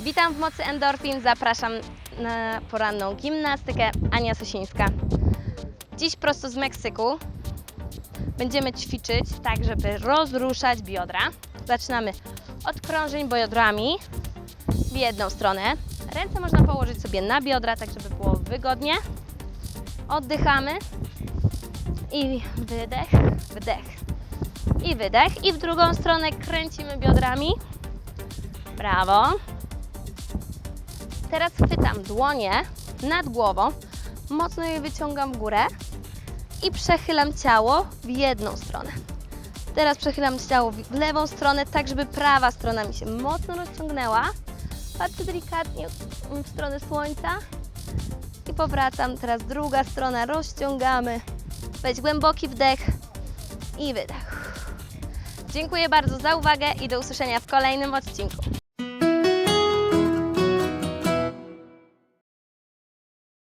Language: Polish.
Witam w Mocy Endorfin, zapraszam na poranną gimnastykę. Ania Sosińska. Dziś prosto z Meksyku będziemy ćwiczyć tak, żeby rozruszać biodra. Zaczynamy od krążeń biodrami w jedną stronę. Ręce można położyć sobie na biodra, tak żeby było wygodnie. Oddychamy i wydech, wdech i wydech. I w drugą stronę kręcimy biodrami. Brawo. Teraz chwytam dłonie nad głową, mocno je wyciągam w górę i przechylam ciało w jedną stronę. Teraz przechylam ciało w lewą stronę, tak żeby prawa strona mi się mocno rozciągnęła. Patrzę delikatnie w stronę słońca i powracam. Teraz druga strona, rozciągamy. Weź głęboki wdech i wydech. Dziękuję bardzo za uwagę i do usłyszenia w kolejnym odcinku.